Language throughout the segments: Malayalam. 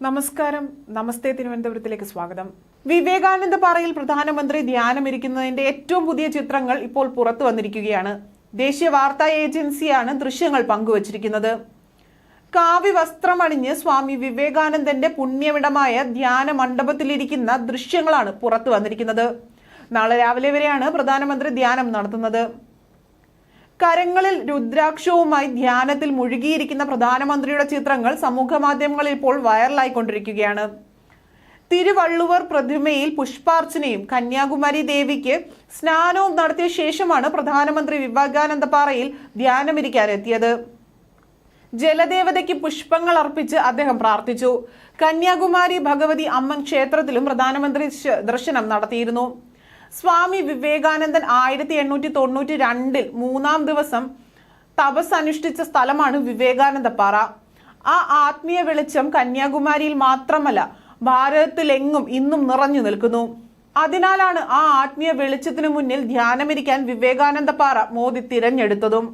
നമസ്കാരം. നമസ്തേ തിരുവനന്തപുരത്തിലേക്ക് സ്വാഗതം. വിവേകാനന്ദ പാറയിൽ പ്രധാനമന്ത്രി ധ്യാനമിരിക്കുന്നതിന്റെ ഏറ്റവും പുതിയ ചിത്രങ്ങൾ ഇപ്പോൾ പുറത്തു വന്നിരിക്കുകയാണ്. ദേശീയ വാർത്താ ഏജൻസിയാണ് ദൃശ്യങ്ങൾ പങ്കുവച്ചിരിക്കുന്നത്. കാവി വസ്ത്രമണിഞ്ഞ് സ്വാമി വിവേകാനന്ദന്റെ പുണ്യമിടമായ ധ്യാന മണ്ഡപത്തിലിരിക്കുന്ന ദൃശ്യങ്ങളാണ് പുറത്തു വന്നിരിക്കുന്നത്. നാളെ രാവിലെ വരെയാണ് പ്രധാനമന്ത്രി ധ്യാനം നടത്തുന്നത്. കരങ്ങളിൽ രുദ്രാക്ഷവുമായി ധ്യാനത്തിൽ മുഴുകിയിരിക്കുന്ന പ്രധാനമന്ത്രിയുടെ ചിത്രങ്ങൾ സമൂഹ മാധ്യമങ്ങളിൽ ഇപ്പോൾ വൈറലായിക്കൊണ്ടിരിക്കുകയാണ്. തിരുവള്ളുവർ പ്രതിമയിൽ പുഷ്പാർച്ചനയും കന്യാകുമാരി ദേവിക്ക് സ്നാനവും നടത്തിയ ശേഷമാണ് പ്രധാനമന്ത്രി വിവേകാനന്ദ പാറയിൽ ധ്യാനമിരിക്കാനെത്തിയത് ജലദേവതയ്ക്ക് പുഷ്പങ്ങൾ അർപ്പിച്ച് അദ്ദേഹം പ്രാർത്ഥിച്ചു. കന്യാകുമാരി ഭഗവതി അമ്മൻ ക്ഷേത്രത്തിലും പ്രധാനമന്ത്രി ദർശനം നടത്തിയിരുന്നു. സ്വാമി വിവേകാനന്ദൻ ആയിരത്തി എണ്ണൂറ്റി തൊണ്ണൂറ്റി രണ്ടിൽ മൂന്നാം ദിവസം തപസ് അനുഷ്ഠിച്ച സ്ഥലമാണ് വിവേകാനന്ദപ്പാറ. ആ ആത്മീയ വെളിച്ചം കന്യാകുമാരിയിൽ മാത്രമല്ല ഭാരതത്തിലെങ്ങും ഇന്നും നിറഞ്ഞു നിൽക്കുന്നു. അതിനാലാണ് ആ ആത്മീയ വെളിച്ചത്തിനു മുന്നിൽ ധ്യാനമിരിക്കാൻ വിവേകാനന്ദപ്പാറ മോദി തിരഞ്ഞെടുത്തതും.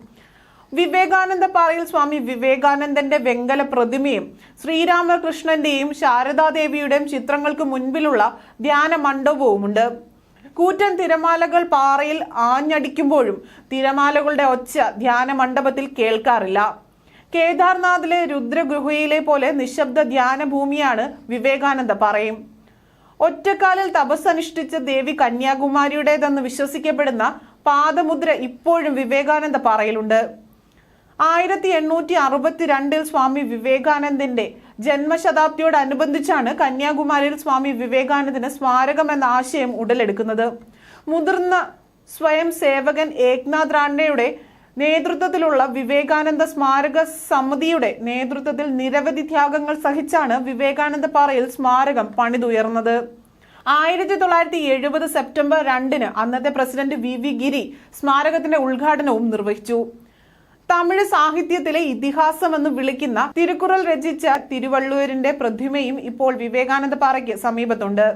വിവേകാനന്ദപ്പാറയിൽ സ്വാമി വിവേകാനന്ദന്റെ വെങ്കല പ്രതിമയും ശ്രീരാമകൃഷ്ണന്റെയും ശാരദാദേവിയുടെയും ചിത്രങ്ങൾക്ക് മുൻപിലുള്ള ധ്യാന മണ്ഡപവുമുണ്ട് കൂറ്റൻ തിരമാലകൾ പാറയിൽ ആഞ്ഞടിക്കുമ്പോഴും തിരമാലകളുടെ ഒച്ച ധ്യാന മണ്ഡപത്തിൽ കേൾക്കാറില്ല. കേദാർനാഥിലെ രുദ്രഗുഹയിലെ പോലെ നിശബ്ദ ധ്യാന ഭൂമിയാണ് വിവേകാനന്ദ പറയും. ഒറ്റക്കാലിൽ തപസ്സനുഷ്ഠിച്ച ദേവി കന്യാകുമാരിയുടേതെന്ന് വിശ്വസിക്കപ്പെടുന്ന പാദമുദ്ര ഇപ്പോഴും വിവേകാനന്ദ പാറയിലുണ്ട്. ആയിരത്തി എണ്ണൂറ്റി അറുപത്തിരണ്ടിൽ സ്വാമി വിവേകാനന്ദന്റെ ജന്മശതാബ്ദിയോടനുബന്ധിച്ചാണ് കന്യാകുമാരിയിൽ സ്വാമി വിവേകാനന്ദന് സ്മാരകം എന്ന ആശയം ഉടലെടുക്കുന്നത്. മുതിർന്ന സ്വയം സേവകൻ ഏക്നാഥ് റാണ്ടയുടെ നേതൃത്വത്തിലുള്ള വിവേകാനന്ദ സ്മാരക സമിതിയുടെ നേതൃത്വത്തിൽ നിരവധി ത്യാഗങ്ങൾ സഹിച്ചാണ് വിവേകാനന്ദ പാറയിൽ സ്മാരകം പണിതുയർന്നത്. ആയിരത്തി തൊള്ളായിരത്തി എഴുപത് സെപ്റ്റംബർ രണ്ടിന് അന്നത്തെ പ്രസിഡന്റ് വി വി ഗിരി സ്മാരകത്തിന്റെ ഉദ്ഘാടനവും നിർവഹിച്ചു. തമിഴ് സാഹിത്യത്തിലെ ഇതിഹാസം എന്ന് വിളിക്കുന്ന തിരുക്കുറൾ രചിച്ച തിരുവള്ളുവരിന്റെ പ്രതിമയും ഇപ്പോൾ വിവേകാനന്ദ പാറയ്ക്ക് സമീപത്തുണ്ട്.